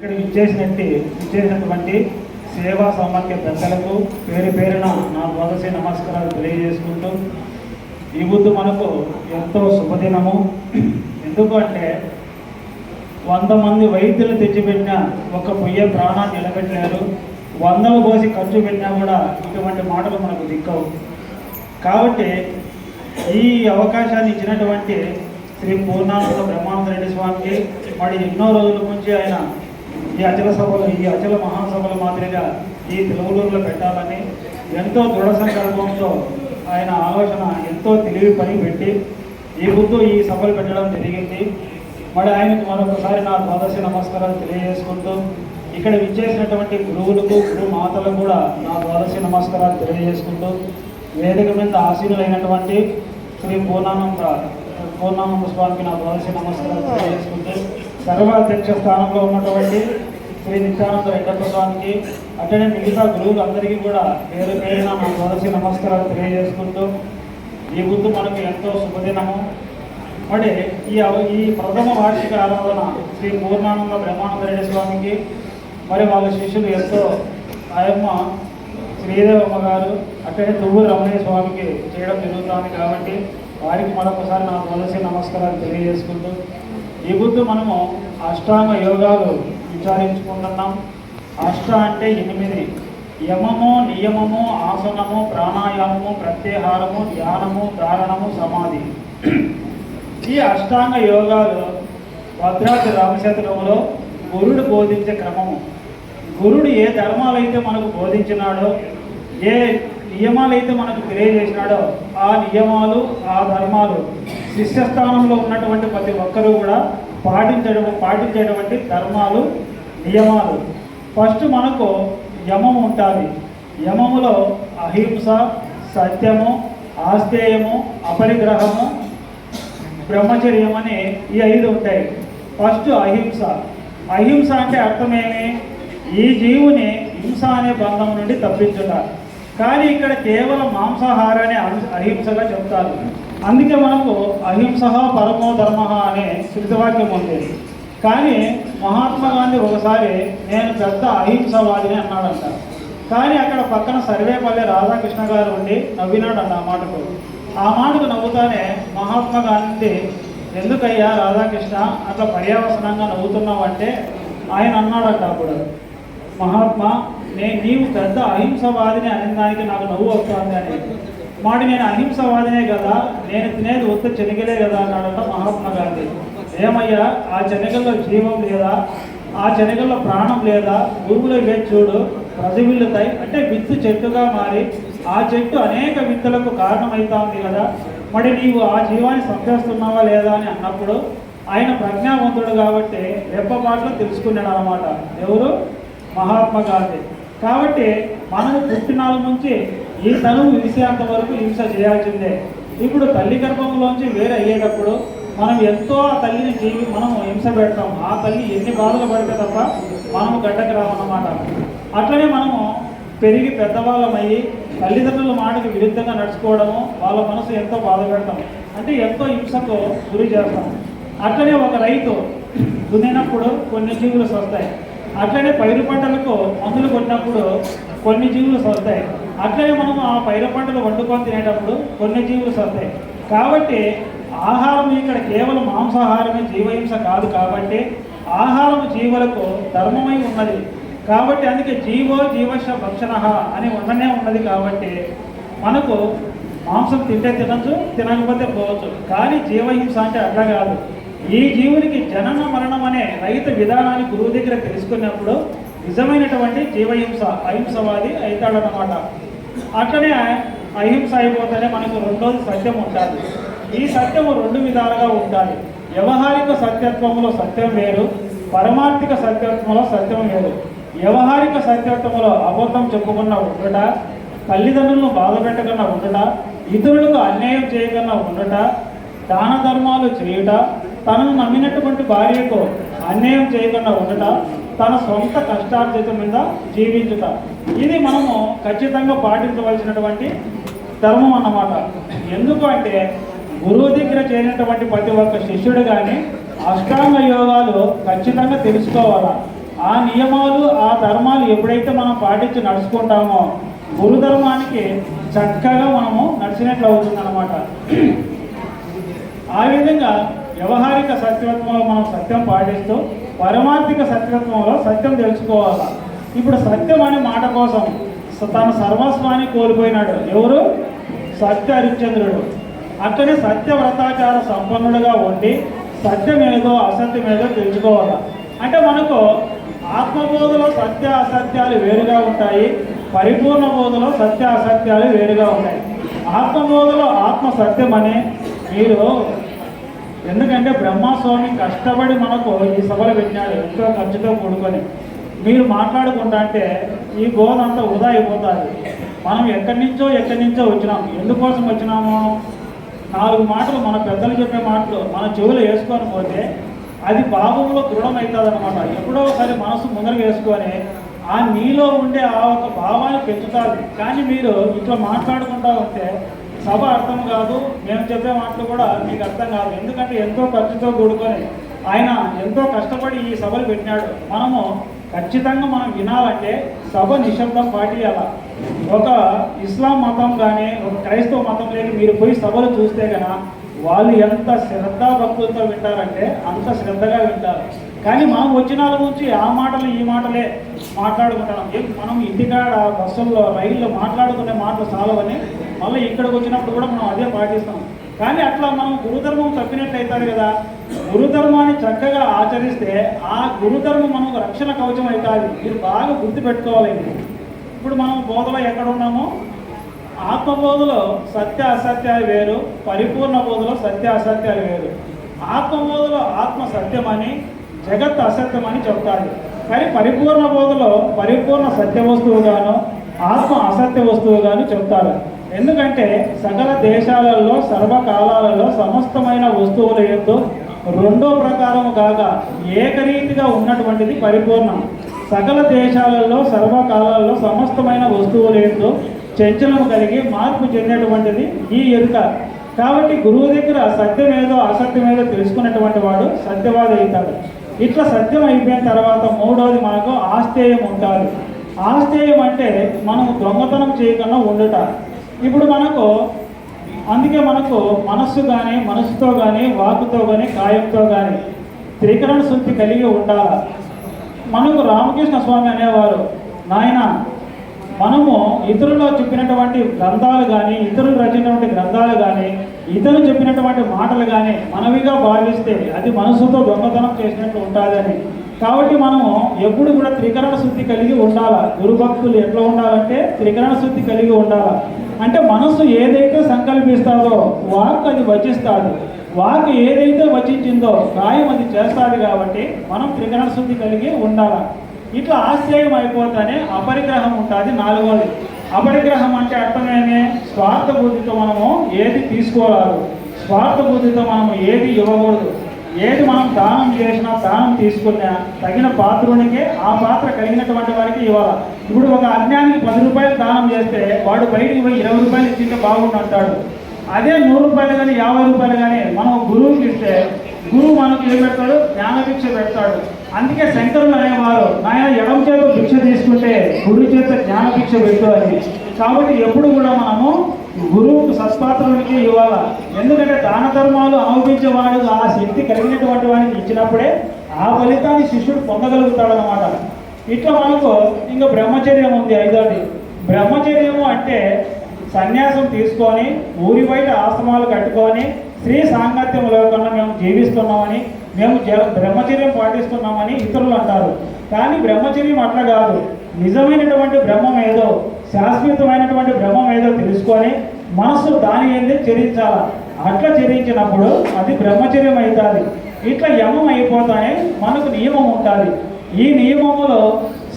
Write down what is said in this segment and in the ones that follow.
ఇక్కడ ఇచ్చేసినట్టు ఇచ్చేసినటువంటి సేవా సామర్థ్య పెద్దలకు పేరు పేరున నా ద్వాదశి నమస్కారాలు తెలియజేసుకుంటూ ఈ బుద్ధు మనకు ఎంతో శుభదినము. ఎందుకు అంటే వంద మంది వైద్యులు తెచ్చిపెట్టిన ఒక పొయ్య ప్రాణాన్ని నిలబెట్టలేరు వందలు పోసి ఖర్చు పెట్టినా కూడా ఇటువంటి మాటలు మనకు దిక్కవు. కాబట్టి ఈ అవకాశాన్ని ఇచ్చినటువంటి శ్రీ పూర్ణానంద బ్రహ్మానంద రెడ్డి స్వామికి మరి ఎన్నో రోజుల నుంచి ఆయన ఈ అచల సభలు ఈ అచల మహాసభల మాదిరిగా ఈ తెలుగులూరులో పెట్టాలని ఎంతో దృఢ సంకల్పంతో ఆయన ఆలోచన ఎంతో తెలివి పని పెట్టి ఈ ముందు ఈ సభలు పెట్టడం జరిగింది. మరి ఆయనకు మరొకసారి నా ద్వాదశ నమస్కారాలు తెలియజేసుకుంటూ ఇక్కడ విచ్చేసినటువంటి గురువులకు గురు మాతలకు కూడా నా ద్వాదశ నమస్కారాలు తెలియజేసుకుంటూ వేదిక మీద ఆశీనులైనటువంటి శ్రీ పూర్ణానంద పూర్ణానంద స్వామికి నా ద్వాదశ నమస్కారాలు తెలియజేసుకుంటూ సర్వాధ్యక్ష స్థానంలో ఉన్నటువంటి శ్రీ నిత్యానంద వెంకట అట్లనే మిగతా గురువులు అందరికీ కూడా పేరు పేరున నా ద్వాదశి నమస్కారాలు తెలియజేసుకుంటూ ఈ బుద్ధు మనకు ఎంతో శుభదినము. మరి ఈ ఈ ప్రథమ వార్షిక ఆరాధన శ్రీ పూర్ణానంద బ్రహ్మానందరెడ్డి స్వామికి మరి వాళ్ళ శిష్యులు ఎంతో ఆయమ్మ శ్రీదేవమ్మ గారు అక్కడే తువ్వూరు రమణయ్య స్వామికి చేయడం జరుగుతుంది కాబట్టి వారికి మరొకసారి నా తులసి నమస్కారాలు తెలియజేసుకుంటూ ఈ బుద్ధు మనము అష్టాంగ యోగాలు ఉచ్చారించుకుంటున్నాం. అష్ట అంటే ఎనిమిది. యమము నియమము ఆసనము ప్రాణాయామము ప్రత్యాహారము ధ్యానము ధారణము సమాధి. ఈ అష్టాంగ యోగాలు భద్రాద్రి రామశతకంలో గురుడు బోధించే క్రమము. గురుడు ఏ ధర్మాలైతే మనకు బోధించినాడో ఏ నియమాలైతే మనకు తెలియజేసినాడో ఆ నియమాలు ఆ ధర్మాలు శిష్యస్థానంలో ఉన్నటువంటి ప్రతి ఒక్కరూ కూడా పాటించడం పాటించేటువంటి ధర్మాలు నియమాలు. ఫస్ట్ మనకు యమం ఉంటుంది యమములో అహింస సత్యము ఆస్తేయము అపరిగ్రహము బ్రహ్మచర్యం అని ఈ ఐదు ఉంటాయి. ఫస్ట్ అహింస. అహింస అంటే అర్థమేమి? ఈ జీవుని హింస అనే బంధం నుండి తప్పించుట. కానీ ఇక్కడ కేవలం మాంసాహారాన్ని అహింసగా చెప్తారు. అందుకే మనకు అహింస పరమో ధర్మ అనే శృతివాక్యం ఉంది. కానీ మహాత్మా గాంధీ ఒకసారి నేను పెద్ద అహింసవాదిని అన్నాడంట. కానీ అక్కడ పక్కన సర్వేపల్లి రాధాకృష్ణ గారు ఉండి నవ్వినాడంట ఆ మాటకు. ఆ మాటకు నవ్వుతానే మహాత్మా గాంధీ ఎందుకయ్యా రాధాకృష్ణ అట్లా పర్యావసనంగా నవ్వుతున్నావు అంటే? ఆయన అన్నాడంట అప్పుడు. మహాత్మా నేను నీవు పెద్ద అహింసవాదిని అనే దానికి నాకు నవ్వు వస్తుంది అని. మాట నేను అహింసవాదినే కదా నేను తినేది ఉత్త చెనిగలే కదా అన్నాడంట మహాత్మా గాంధీ. ఏమయ్యా? ఆ శనగల్లో జీవం లేదా? ఆ శనగల్లో ప్రాణం లేదా? భూమిలో చూడు ప్రజవిల్లుతాయి అంటే విత్తు చెట్టుగా మారి ఆ చెట్టు అనేక విత్తులకు కారణమవుతా ఉంది కదా. మరి నీవు ఆ జీవాన్ని సంపేస్తున్నావా లేదా అని అన్నప్పుడు ఆయన ప్రజ్ఞావంతుడు కాబట్టి రెప్పపాట్లో తెలుసుకున్నాడు అనమాట ఎవరు? మహాత్మా గాంధీ. కాబట్టి మనకు పుట్టినాల నుంచి ఈ తనువు విరిసేంత వరకు హింస చేయాల్సిందే. ఇప్పుడు తల్లి గర్భంలోంచి వేరే అయ్యేటప్పుడు మనం ఎంతో ఆ తల్లిని జీవి మనం హింస పెడతాం. ఆ తల్లి ఎన్ని బాధలు పడితే తప్ప మనము గడ్డకు రామన్నమాట అట్లనే మనము పెరిగి పెద్దవాళ్ళమయ్యి తల్లిదండ్రుల మాటకి విరుద్ధంగా నడుచుకోవడము వాళ్ళ మనసు ఎంతో బాధ పెడతాం. అంటే ఎంతో హింసకు గురి చేస్తాం. అట్లనే ఒక రైతు దున్నినప్పుడు కొన్ని జీవులు వస్తాయి అట్లనే పైరు పంటలకు మందులు కొట్టినప్పుడు కొన్ని జీవులు వస్తాయి అట్లనే మనం ఆ పైరు పంటలు వండుకొని తినేటప్పుడు కొన్ని జీవులు వస్తాయి కాబట్టి ఆహారం ఇక్కడ కేవలం మాంసాహారమే జీవహింస కాదు కాబట్టి ఆహారం జీవులకు ధర్మమై ఉన్నది. కాబట్టి అందుకే జీవో జీవశ భక్షణ అని ఉండనే ఉన్నది కాబట్టి మనకు మాంసం తింటే తినచ్చు తినకపోతే పోవచ్చు. కానీ జీవహింస అంటే అట్లా కాదు. ఈ జీవునికి జనన మరణం అనే రైతు విధానాన్ని గురువు దగ్గర తెలుసుకున్నప్పుడు నిజమైనటువంటి జీవహింస అహింసవాది అవుతాడనమాట అట్లనే అహింస అయిపోతేనే మనకు రెండోది సత్యం ఉండాలి. ఈ సత్యము రెండు విధాలుగా ఉండాలి. వ్యవహారిక సత్యత్వంలో సత్యం వేరు పరమార్థిక సత్యత్వంలో సత్యం వేరు. వ్యవహారిక సత్యత్వంలో అబద్ధం చెప్పుకున్న ఉండట తల్లిదండ్రులను బాధ పెట్టకుండా ఉండట ఇతరులకు అన్యాయం చేయకుండా ఉండట దాన ధర్మాలు చేయుట తనను నమ్మినటువంటి భార్యకు అన్యాయం చేయకుండా ఉండట తన సొంత కష్టార్జిత మీద జీవించుట. ఇది మనము ఖచ్చితంగా పాటించవలసినటువంటి ధర్మం అన్నమాట. ఎందుకు అంటే గురువు దగ్గర చేరినటువంటి ప్రతి ఒక్క శిష్యుడు కానీ అష్టాంగ యోగాలు ఖచ్చితంగా తెలుసుకోవాలా? ఆ నియమాలు ఆ ధర్మాలు ఎప్పుడైతే మనం పాటించి నడుచుకుంటామో గురుధర్మానికి చక్కగా మనము నడిచినట్లు అవుతుందన్నమాట. ఆ విధంగా వ్యవహారిక సత్యత్వంలో మనం సత్యం పాటిస్తూ పరమార్థిక సత్యత్వంలో సత్యం తెలుసుకోవాలి? ఇప్పుడు సత్యం అనే మాట కోసం తన సర్వస్వాన్ని కోల్పోయినాడు ఎవరు? సత్య హరిశ్చంద్రుడు అక్కడే సత్యవ్రతాచార సంపన్నుడుగా ఉండి సత్యం ఏదో అసత్యం ఏదో తెలుసుకోవాలి? అంటే మనకు ఆత్మబోధలో సత్య అసత్యాలు వేరుగా ఉంటాయి పరిపూర్ణ బోధలో సత్య అసత్యాలు వేరుగా ఉంటాయి. ఆత్మబోధలో ఆత్మ సత్యం అని మీరు ఎందుకంటే బ్రహ్మస్వామి కష్టపడి మనకు ఈ సభలు పెట్టినాడు ఎంతో ఖర్చుతో కూడుకొని మీరు మాట్లాడుకుంటా అంటే ఈ గోధ అంతా వృధా అయిపోతుంది. మనం ఎక్కడి నుంచో ఎక్కడి నుంచో వచ్చినాము ఎందుకోసం వచ్చినాము? నాలుగు మాటలు మన పెద్దలు చెప్పే మాటలు మన చెవులు వేసుకొని పోతే అది భావంలో దృఢమవుతుంది అనమాట ఎప్పుడో ఒకసారి మనసు ముందరకు వేసుకొని ఆ నీలో ఉండే ఆ ఒక భావాన్ని పెంచుతుంది. కానీ మీరు ఇట్లా మాట్లాడుకుంటా ఉంటే సభ అర్థం కాదు మేము చెప్పే మాటలు కూడా మీకు అర్థం కాదు. ఎందుకంటే ఎంతో ఖర్చుతో కూడుకొని ఆయన ఎంతో కష్టపడి ఈ సభలు పెట్టినాడు. మనము ఖచ్చితంగా మనం వినాలంటే సభ నిశ్శబ్దం పాటియాల. ఒక ఇస్లాం మతం కానీ ఒక క్రైస్తవ మతం లేని మీరు పోయి సభలు చూస్తే కనుక వాళ్ళు ఎంత శ్రద్ధా భక్తులతో వింటారంటే అంత శ్రద్ధగా వింటారు. కానీ మనం వచ్చిన వాళ్ళ నుంచి ఆ మాటలు ఈ మాటలే మాట్లాడుకుంటాం. మనం ఇంటికాడ బస్సుల్లో రైల్లో మాట్లాడుకునే మాటలు చాలవని మళ్ళీ ఇక్కడికి వచ్చినప్పుడు కూడా మనం అదే పాటిస్తాం. కానీ అట్లా మనం గురుధర్మం తప్పినట్లయితారు కదా గురుధర్మాన్ని చక్కగా ఆచరిస్తే ఆ గురుధర్మం మనకు రక్షణ కవచం అవుతుంది మీరు బాగా గుర్తుపెట్టుకోవాలండి ఇప్పుడు మనం బోధలో ఎక్కడ ఉన్నామో? ఆత్మబోధలో సత్య అసత్యాలు వేరు పరిపూర్ణ బోధలో సత్య అసత్యాలు వేరు. ఆత్మబోధలో ఆత్మ సత్యమని జగత్ అసత్యమని చెప్తారు. కానీ పరిపూర్ణ బోధలో పరిపూర్ణ సత్య వస్తువుగాను ఆత్మ అసత్య వస్తువుగాను చెప్తారు. ఎందుకంటే సకల దేశాలలో సర్వకాలాలలో సమస్తమైన వస్తువులు ఎందు రెండో ప్రకారం కాగా ఏకరీతిగా ఉన్నటువంటిది పరిపూర్ణం. సకల దేశాలలో సర్వకాలాల్లో సమస్తమైన వస్తువుల ఎందు చంచలం కలిగి మార్పు చెందేటువంటిది ఈ ఎరుక. కాబట్టి గురువు దగ్గర సత్యం ఏదో అసత్యం ఏదో తెలుసుకున్నటువంటి వాడు సత్యవాది అవుతాడు ఇట్లా సత్యం అయిపోయిన తర్వాత మూడోది మనకు ఆస్తేయం ఉంటారు ఆస్తేయం అంటే మనం దొంగతనం చేయకుండా ఉండుట. ఇప్పుడు మనకు అందుకే మనకు మనస్సు కానీ మనసుతో కానీ వాకుతో కానీ కాయంతో కానీ త్రికరణ శుద్ధి కలిగి ఉండాలి? మనకు రామకృష్ణ స్వామి అనేవారు నాయన మనము ఇతరులు చెప్పినటువంటి గ్రంథాలు కానీ ఇతరులు రచించినటువంటి గ్రంథాలు కానీ ఇతరులు చెప్పినటువంటి మాటలు కానీ మనవిగా భావిస్తే అది మనసుతో దొంగతనం చేసినట్టు ఉంటుందని. కాబట్టి మనము ఎప్పుడు కూడా త్రికరణ శుద్ధి కలిగి ఉండాలా? గురుభక్తులు ఎట్లా ఉండాలంటే త్రికరణ శుద్ధి కలిగి ఉండాలా? అంటే మనసు ఏదైతే సంకల్పిస్తాదో వాక్ అది వచిస్తాది వాక్ ఏదైతే వచించిందో గాయం అది చేస్తాది కాబట్టి మనం త్రికరణ శుద్ధి కలిగి ఉండాలి. ఇట్లా ఆశ్రయం అయిపోతేనే అపరిగ్రహం ఉంటుంది నాలుగోది. అపరిగ్రహం అంటే అర్థమేనే స్వార్థ బుద్ధితో మనము ఏది తీసుకోరాదు. స్వార్థ బుద్ధితో మనము ఏది ఇవ్వకూడదు. ఏది మనం దానం చేసినా దానం తీసుకున్నా తగిన పాత్రునికే ఆ పాత్ర కలిగినటువంటి వారికి ఇవ్వాలి ఇప్పుడు ఒక అజ్ఞానికి పది రూపాయలు దానం చేస్తే వాడు బయటికి పోయి ఇరవై రూపాయలు ఇచ్చింటే బాగుండు అంటాడు. అదే నూరు రూపాయలు కానీ యాభై రూపాయలు కానీ మనం గురువుకి ఇస్తే గురువు మనకు ఏం పెడతాడు? జ్ఞానభిక్ష పెడతాడు. అందుకే శంకరులు అనేవారు నాయన ఎడం చేత భిక్ష తీసుకుంటే గురువు చేత జ్ఞానభిక్ష పెట్టు అని. కాబట్టి ఎప్పుడు కూడా మనము గురువుకు సత్పాత్రునికి ఇవ్వాల ఎందుకంటే దాన ధర్మాలు అనుభవించేవాడు ఆ శక్తి కలిగినటువంటి వాడికి ఇచ్చినప్పుడే ఆ ఫలితాన్ని శిష్యుడు పొందగలుగుతాడనమాట ఇట్లా మనకు ఇంకా బ్రహ్మచర్యం ఉంది ఐదోది. బ్రహ్మచర్యము అంటే సన్యాసం తీసుకొని ఊరి బయట ఆశ్రమాలు కట్టుకొని స్త్రీ సాంగత్యం లేకుండా మేము జీవిస్తున్నామని మేము జ- బ్రహ్మచర్యం పాటిస్తున్నామని ఇతరులు అంటారు. కానీ బ్రహ్మచర్యం అట్లా కాదు. నిజమైనటువంటి బ్రహ్మం ఏదో? శాశ్వతమైనటువంటి బ్రహ్మం ఏదో తెలుసుకొని మనసు దాని ఏంది చరించాలి? అట్లా చరించినప్పుడు అది బ్రహ్మచర్యం అవుతుంది ఇట్లా యమం అయిపోతానే మనకు నియమం ఉంటుంది. ఈ నియమములో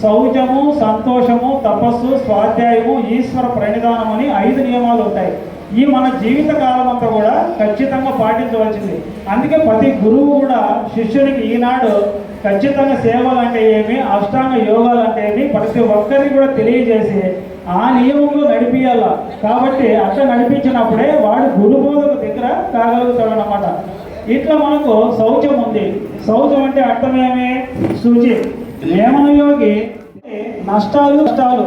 శౌచము సంతోషము తపస్సు స్వాధ్యాయము ఈశ్వర ప్రణిధానం అని ఐదు నియమాలు ఉంటాయి. ఈ మన జీవిత కాలం అంతా కూడా ఖచ్చితంగా పాటించవలసింది. అందుకే ప్రతి గురువు కూడా శిష్యునికి ఈనాడు ఖచ్చితంగా సేవలు అంటే ఏమి అష్టాంగ యోగాలు అంటే ఏమి ప్రతి ఒక్కరికి కూడా తెలియజేసి ఆ నియమంలో నడిపియాల కాబట్టి అట్లా నడిపించినప్పుడే వాడు గురుబోధకు దగ్గర కాగలుగుతాడు అన్నమాట ఇట్లా మనకు శౌచం ఉంది. శౌచం అంటే అర్థమేమి సూచి వేమన యోగి నష్టాలు నష్టాలు.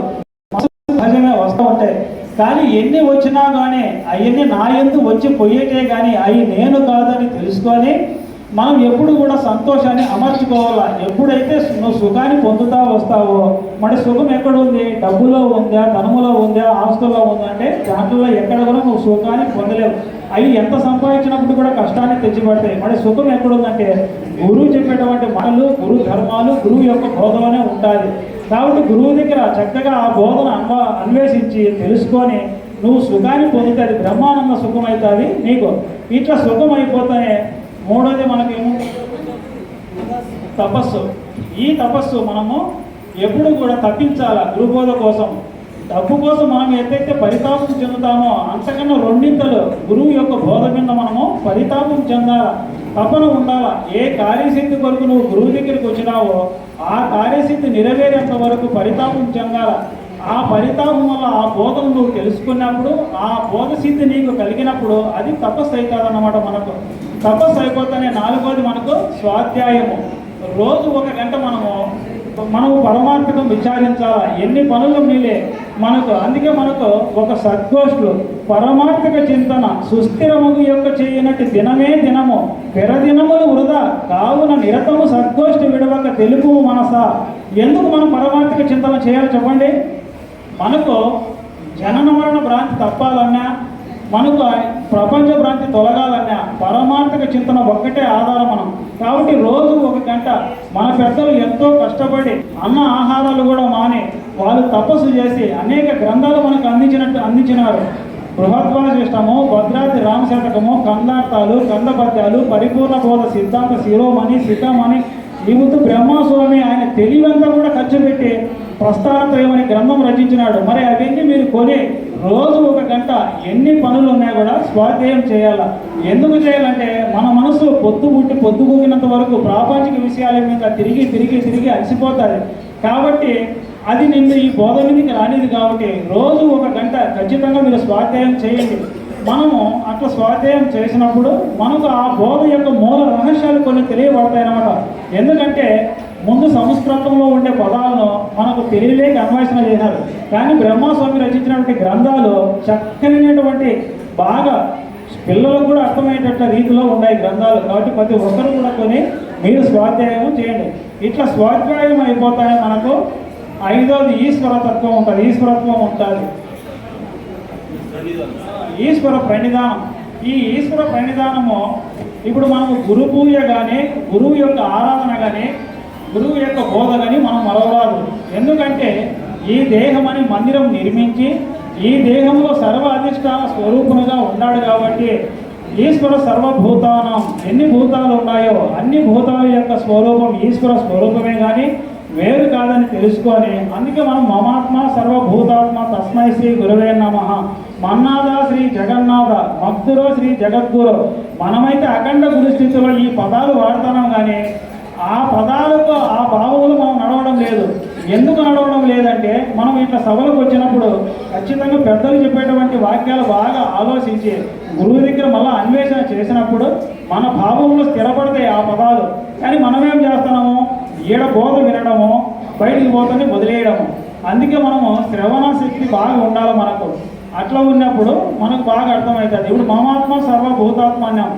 సహజంగా వస్తూ ఉంటాయి. కానీ ఎన్ని వచ్చినా కానీ అవన్నీ నా ఎందు వచ్చి పోయేటే కానీ అవి నేను కాదని తెలుసుకొని మనం ఎప్పుడు కూడా సంతోషాన్ని అమర్చుకోవాలా? ఎప్పుడైతే నువ్వు సుఖాన్ని పొందుతా వస్తావో మరి సుఖం ఎక్కడ ఉంది? డబ్బులో ఉందా? ధనములో ఉందా? ఆస్తుల్లో ఉందా? అంటే దాంట్లో ఎక్కడ కూడా నువ్వు సుఖాన్ని పొందలేవు. అవి ఎంత సంపాదించినప్పుడు కూడా కష్టాన్ని తెచ్చిపెడతాయి. మరి సుఖం ఎక్కడుందంటే గురువు చెప్పేటువంటి మాటలు గురు ధర్మాలు గురువు యొక్క బోధలోనే ఉంటుంది కాబట్టి గురువు దగ్గర చక్కగా ఆ బోధన అన్వ అన్వేషించి తెలుసుకొని నువ్వు సుఖాన్ని పొందుతుంది బ్రహ్మానంద సుఖం అవుతుంది నీకు. ఇట్లా సుఖం అయిపోతానే మూడోది మనకేమో తపస్సు. ఈ తపస్సు మనము ఎప్పుడు కూడా తప్పించాల? గురుబోధ కోసం. డబ్బు కోసం మనం ఎంతైతే పరితాపం చెందుతామో అంతకన్నా రెండింతలు గురువు యొక్క బోధ కింద మనము పరితాపం చెందాల? తపన ఉండాలా? ఏ కార్యసిద్ధి కొరకు నువ్వు గురువు దగ్గరికి వచ్చినావో ఆ కార్యసిద్ధి నెరవేరేంత వరకు పరితాపం చెందాల? ఆ పరితాపం వల్ల ఆ బోధను నువ్వు తెలుసుకున్నప్పుడు ఆ బోధ సిద్ధి నీకు కలిగినప్పుడు అది తపస్సు అవుతుంది అన్నమాట మనకు. తపస్సు అయిపోతేనే నాలుగోది మనకు స్వాధ్యాయము. రోజు ఒక గంట మనము మనము పరమార్థకం విచారించాలా? ఎన్ని పనులు మీలే. మనకు అందుకే మనకు ఒక సద్గోష్ఠులు పరమాత్మక చింతన సుస్థిరముగు యొక్క చేయనట్టు దినమే దినము. పెరదినములు వృధా కావున నిరతము సద్గోష్ఠి విడవక తెలుపు మనస. ఎందుకు మనం పరమార్థక చింతన చేయాలి చెప్పండి? మనకు జనన మరణ భ్రాంతి తప్పాలన్నా మనకు ప్రపంచ భ్రాంతి తొలగాలన్న పరమార్థక చింతన ఒక్కటే ఆధారం మనం. కాబట్టి రోజు ఒక గంట మన పెద్దలు ఎంతో కష్టపడి అన్న ఆహారాలు కూడా మాని వాళ్ళు తపస్సు చేసి అనేక గ్రంథాలు మనకు అందించినట్టు అందించినారు. బృహద్వాసిష్టము భద్రాద్రి రామశతకము కందార్థాలు కందపద్యాలు పరిపూర్ణ బోధ సిద్ధాంత శిరోమణి సిద్ధమణి ఈ బ్రహ్మస్వామి ఆయన తెలివంతా కూడా ఖర్చు పెట్టి ప్రస్థానత్రయమని గ్రంథం రచించినాడు. మరి అవన్నీ మీరు కొని రోజు ఒక గంట ఎన్ని పనులు ఉన్నా కూడా స్వాధ్యాయం చేయాల? ఎందుకు చేయాలంటే మన మనసు పొద్దు పుట్టి పొద్దుగూగినంత వరకు ప్రాపంచిక విషయాల మీద తిరిగి తిరిగి తిరిగి అలసిపోతుంది. కాబట్టి అది నిన్ను ఈ బోధ మీదకి రానిది కాబట్టి రోజు ఒక గంట ఖచ్చితంగా మీరు స్వాధ్యాయం చేయండి. మనము అట్లా స్వాధ్యాయం చేసినప్పుడు మనకు ఆ బోధ యొక్క మూల రహస్యాలు కొన్ని తెలియబడతాయి అన్నమాట ఎందుకంటే ముందు సంస్కృతంలో ఉండే పదాలను మనకు తెలియలేక అన్వేషణ చేశారు కానీ బ్రహ్మస్వామి రచించినటువంటి గ్రంథాలు చక్కనైనటువంటి బాగా పిల్లలకు కూడా అర్థమయ్యేటట్టు రీతిలో ఉన్నాయి గ్రంథాలు. కాబట్టి ప్రతి ఒక్కరు కూడా కొని మీరు స్వాధ్యాయం చేయండి. ఇట్లా స్వాధ్యాయం అయిపోతాయి మనకు ఐదోది ఈశ్వరతత్వం ఉంటుంది. ఈశ్వరత్వం ఉంటుంది. ఈశ్వర ప్రణిధానం. ఈ ఈశ్వర ప్రణిధానము ఇప్పుడు మనము గురు పూజ కానీ గురువు యొక్క ఆరాధన కానీ గురువు యొక్క బోధ మనం మరవరాదు. ఎందుకంటే ఈ దేహం అని మందిరం నిర్మించి ఈ దేహంలో సర్వ అధిష్టాన స్వరూపునిగా ఉన్నాడు కాబట్టి ఈశ్వర సర్వభూతానం ఎన్ని భూతాలు ఉన్నాయో అన్ని భూతాల యొక్క స్వరూపం ఈశ్వర స్వరూపమే కానీ వేరు కాదని తెలుసుకొని అందుకే మనం మమాత్మ సర్వభూతాత్మ తస్మై శ్రీ గురువే నమ. మన్నాథ శ్రీ జగన్నాథ భక్తురో శ్రీ జగద్గురు. మనమైతే అఖండ గురు స్థితిలో ఈ పదాలు వాడతాం కానీ ఆ పదాలకు ఆ భావములు మనం నడవడం లేదు. ఎందుకు నడవడం లేదంటే మనం ఇట్లా సభలకు వచ్చినప్పుడు ఖచ్చితంగా పెద్దలు చెప్పేటువంటి వాక్యాలు బాగా ఆలోచించి గురువు దగ్గర మళ్ళీ అన్వేషణ చేసినప్పుడు మన భావంలో స్థిరపడతాయి ఆ పదాలు. కానీ మనం ఏం చేస్తున్నాము? ఈడ బోధ వినడము బయటికి పోతని వదిలేయడము. అందుకే మనము శ్రవణ శక్తి బాగా ఉండాలి మనకు. అట్లా ఉన్నప్పుడు మనకు బాగా అర్థమవుతుంది. ఇప్పుడు మమాత్మ సర్వభూతాత్మ అన్నాం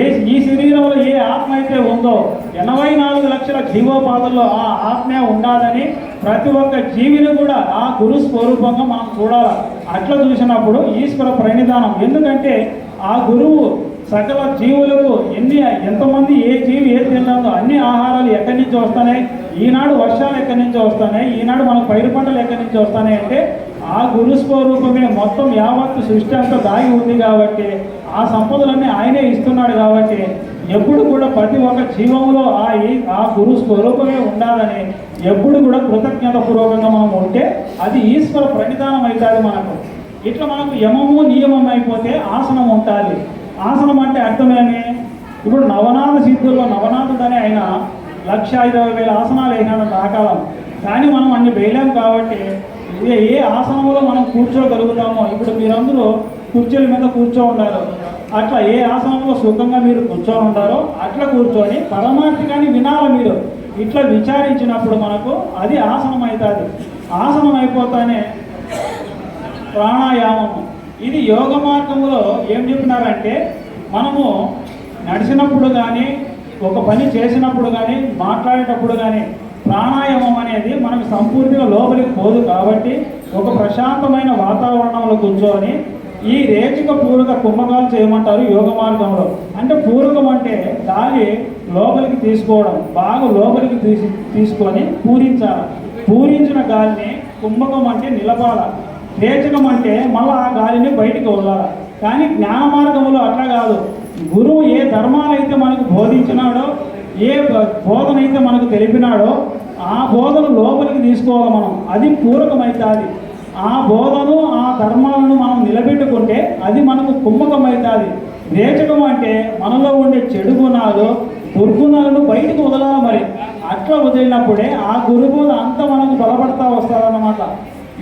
ఏ ఈ శరీరంలో ఏ ఆత్మ అయితే ఉందో ఎనభై నాలుగు లక్షల జీవోపాధుల్లో ఆ ఆత్మే ఉండాలని ప్రతి ఒక్క జీవిని కూడా ఆ గురు స్వరూపంగా మనం చూడాలి. అట్లా చూసినప్పుడు ఈశ్వర ప్రణిధానం. ఎందుకంటే ఆ గురువు సకల జీవులకు ఎన్ని ఎంతమంది ఏ జీవి ఏ తిన్నాదో అన్ని ఆహారాలు ఎక్కడి నుంచి వస్తున్నాయి ఈనాడు వర్షాలు ఎక్కడి నుంచి వస్తున్నాయి ఈనాడు మనకు పైరు పంటలు ఎక్కడి నుంచి వస్తున్నాయి అంటే ఆ గురు స్వరూపమే మొత్తం యావత్తు సృష్టి అంతా దాగి ఉంది కాబట్టి ఆ సంపదలన్నీ ఆయనే ఇస్తున్నాడు కాబట్టి ఎప్పుడు కూడా ప్రతి ఒక్క జీవంలో ఆ ఆ గురు స్వరూపమే ఉండాలని ఎప్పుడు కూడా కృతజ్ఞత పూర్వకంగా మనం ఉంటే అది ఈశ్వర ప్రణిధానం అవుతుంది మనకు. ఇట్లా మనకు యమము నియమం అయిపోతే ఆసనం ఉంటుంది. ఆసనం అంటే అర్థమేమి? ఇప్పుడు నవనాథ సిద్ధుల్లో నవనాథుడు అని ఆయన లక్ష ఇరవై వేల ఆసనాలు అయినాడు రాకాలం కానీ మనం అన్ని వేయలేము కాబట్టి ఏ ఏ ఆసనంలో మనం కూర్చోగలుగుతామో ఇప్పుడు మీరందరూ కుర్చీల మీద కూర్చో ఉండాలి అట్లా ఏ ఆసనంలో సుఖంగా మీరు కూర్చొని ఉంటారో అట్లా కూర్చొని పరమార్థికాన్ని వినాలి మీరు. ఇట్లా విచారించినప్పుడు మనకు అది ఆసనం అవుతుంది ఆసనం అయిపోతానే ప్రాణాయామము. ఇది యోగ మార్గంలో ఏం చెప్పినారంటే మనము నడిచినప్పుడు కానీ ఒక పని చేసినప్పుడు కానీ మాట్లాడేటప్పుడు కానీ ప్రాణాయామం అనేది మనకు సంపూర్తిగా లోపలికి పోదు కాబట్టి ఒక ప్రశాంతమైన వాతావరణంలో కూర్చొని ఈ రేచిక పూరక కుంభకాలు చేయమంటారు యోగ మార్గంలో. అంటే పూరకం అంటే గాలి లోపలికి తీసుకోవడం బాగా లోపలికి తీసి తీసుకొని పూరించాలి. పూరించిన గాలిని కుంభకం అంటే నిలపాల. రేచకం అంటే మళ్ళీ ఆ గాలిని బయటికి వదలాలి. కానీ జ్ఞాన మార్గంలో అట్లా కాదు. గురువు ఏ ధర్మాలైతే మనకు బోధించినాడో ఏ బోధనైతే బోధన అయితే మనకు తెలిపినాడో ఆ బోధన లోపలికి తీసుకోవాలి మనం. అది పూరకమవుతుంది ఆ బోధను ఆ ధర్మాలను మనం నిలబెట్టుకుంటే అది మనకు కుంభకమవుతుంది రేచకం అంటే మనలో ఉండే చెడు గుణాలు దుర్గుణాలను బయటకు వదలాలి మరి. అట్లా వదిలినప్పుడే ఆ గురుబోధ అంతా మనకు బలపడతా వస్తుందన్నమాట.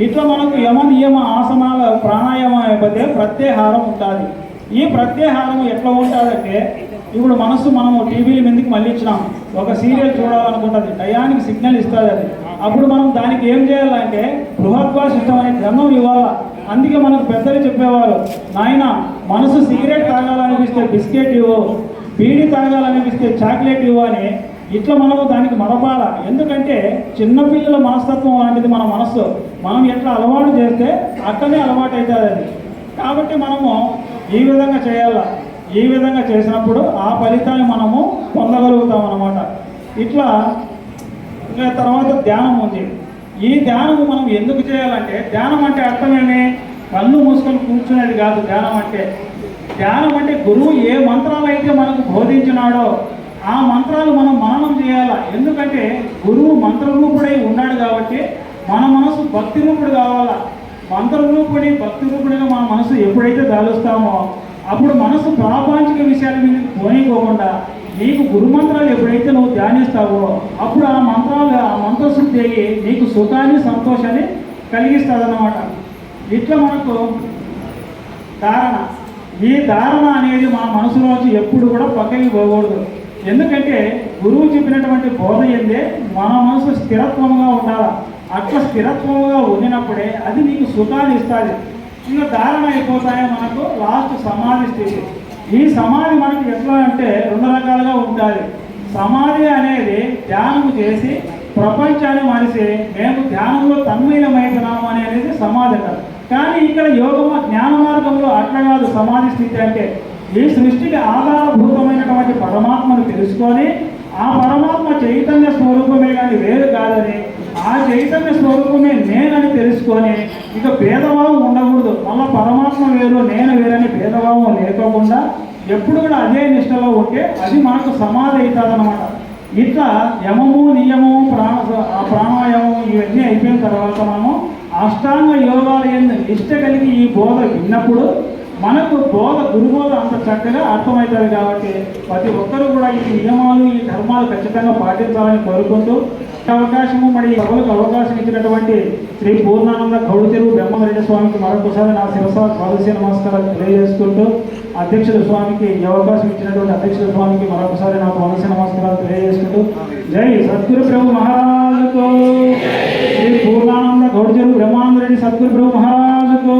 ఇట్లా మనకు యమ నియమ ఆసనాల ప్రాణాయామం అయిపోతే ప్రత్యాహారం ఉంటుంది. ఈ ప్రత్యాహారం ఎట్లా ఉంటుందంటే ఇప్పుడు మనసు మనము టీవీల మీదకి మళ్ళీ ఇచ్చినాం ఒక సీరియల్ చూడాలనుకుంటుంది. టయానికి సిగ్నల్ ఇస్తుంది అది. అప్పుడు మనం దానికి ఏం చేయాలంటే బృహద్వాసిష్టం అనే గ్రంథం ఇవ్వాలా. అందుకే మనకు పెద్దలు చెప్పేవారు నాయన మనసు సిగరెట్ తాగాలనిపిస్తే బిస్కెట్ ఇవ్వు బీడి తాగాలనిపిస్తే చాక్లెట్ ఇవ్వు అని ఇట్లా మనము దానికి మరపాల. ఎందుకంటే చిన్నపిల్లల మనస్తత్వం లాంటిది మన మనస్సు. మనం ఎట్లా అలవాటు చేస్తే అట్లనే అలవాటు అవుతుంది అది. కాబట్టి మనము ఈ విధంగా చేయాల. ఈ విధంగా చేసినప్పుడు ఆ ఫలితాన్ని మనము పొందగలుగుతాం అన్నమాట ఇట్లా ఇంకా తర్వాత ధ్యానం ఉంది. ఈ ధ్యానము మనం ఎందుకు చేయాలంటే ధ్యానం అంటే అర్థమేమి కళ్ళు మూసుకొని కూర్చునేది కాదు ధ్యానం అంటే. ధ్యానం అంటే గురువు ఏ మంత్రాలు అయితే మనకు బోధించినాడో ఆ మంత్రాలు మనం మననం చేయాలి? ఎందుకంటే గురువు మంత్రరూపుడై ఉన్నాడు కాబట్టి మన మనసు భక్తి రూపుడు కావాలా? మంత్రరూపుడి భక్తి రూపుడిగా మన మనసు ఎప్పుడైతే దాలుస్తామో అప్పుడు మనసు ప్రాపంచిక విషయాల మీద పోనీకోకుండా నీకు గురుమంత్రాలు ఎప్పుడైతే నువ్వు ధ్యానిస్తావో అప్పుడు ఆ మంత్రాలు ఆ మంత్రశుద్ధి అయ్యి నీకు సుఖాన్ని సంతోషాన్ని కలిగిస్తుంది ఇట్లా మనకు ధారణ. ఈ ధారణ అనేది మన మనసులోంచి ఎప్పుడు కూడా పక్కకి పోకూడదు. ఎందుకంటే గురువు చెప్పినటువంటి బోధ ఏందే? మన మనసు స్థిరత్వంగా ఉండాలి? అట్లా స్థిరత్వంగా ఉండినప్పుడే అది నీకు సుఖాన్ని ఇస్తుంది. ఇంకా ధారణ అయిపోతాయి మనకు లాస్ట్ సమాధి స్థితి. ఈ సమాధి మనకు ఎట్లా అంటే రెండు రకాలుగా ఉండాలి. సమాధి అనేది ధ్యానం చేసి ప్రపంచాన్ని మనిషి మేము ధ్యానంలో తన్మయమైపోయినాము అనేది సమాధి అంటారు. కానీ ఇక్కడ యోగము జ్ఞాన మార్గంలో అట్లా కాదు సమాధి స్థితి అంటే ఈ సృష్టికి ఆధారభూతమైనటువంటి పరమాత్మను తెలుసుకొని ఆ పరమాత్మ చైతన్య స్వరూపమే కానీ వేరు కాదని ఆ చైతన్య స్వరూపమే నేనని తెలుసుకొని ఇక భేదభావం ఉండకూడదు. మళ్ళీ పరమాత్మ వేరు నేను వేరని భేదభావం లేకోకుండా ఎప్పుడు కూడా అదే నిష్టలో ఉంటే అది మనకు సమాధి అవుతుంది అనమాట ఇట్లా యమము నియమము ప్రాణ ఆ ప్రాణాయామం ఇవన్నీ అయిపోయిన తర్వాత మనము అష్టాంగ యోగాలు ఏంది నిష్ట కలిగి ఈ బోధ విన్నప్పుడు మనకు బోధ గురుబోధ అంత చక్కగా అర్థమవుతుంది కాబట్టి ప్రతి ఒక్కరూ కూడా ఈ నియమాలు ఈ ధర్మాలు ఖచ్చితంగా పాటించాలని కోరుకుంటూ అవకాశము మరి సభలకు అవకాశం ఇచ్చినటువంటి శ్రీ పూర్ణానంద కౌడు తెరువు బ్రహ్మరెడ్డి స్వామికి మరొకసారి నా శిరస పాదశీ నమస్కారాలు తెలియజేసుకుంటూ అధ్యక్షుల స్వామికి ఈ అవకాశం ఇచ్చినటువంటి అధ్యక్షుల స్వామికి మరొకసారి నా పాలసీ నమస్కారాలు తెలియజేసుకుంటూ జై సద్గురు ప్రభు మహారాజుకు శ్రీ పూర్ణానంద గౌడు తెరువు బ్రహ్మానంద రెడ్డి సద్గురు ప్రభు మహారాజుకు.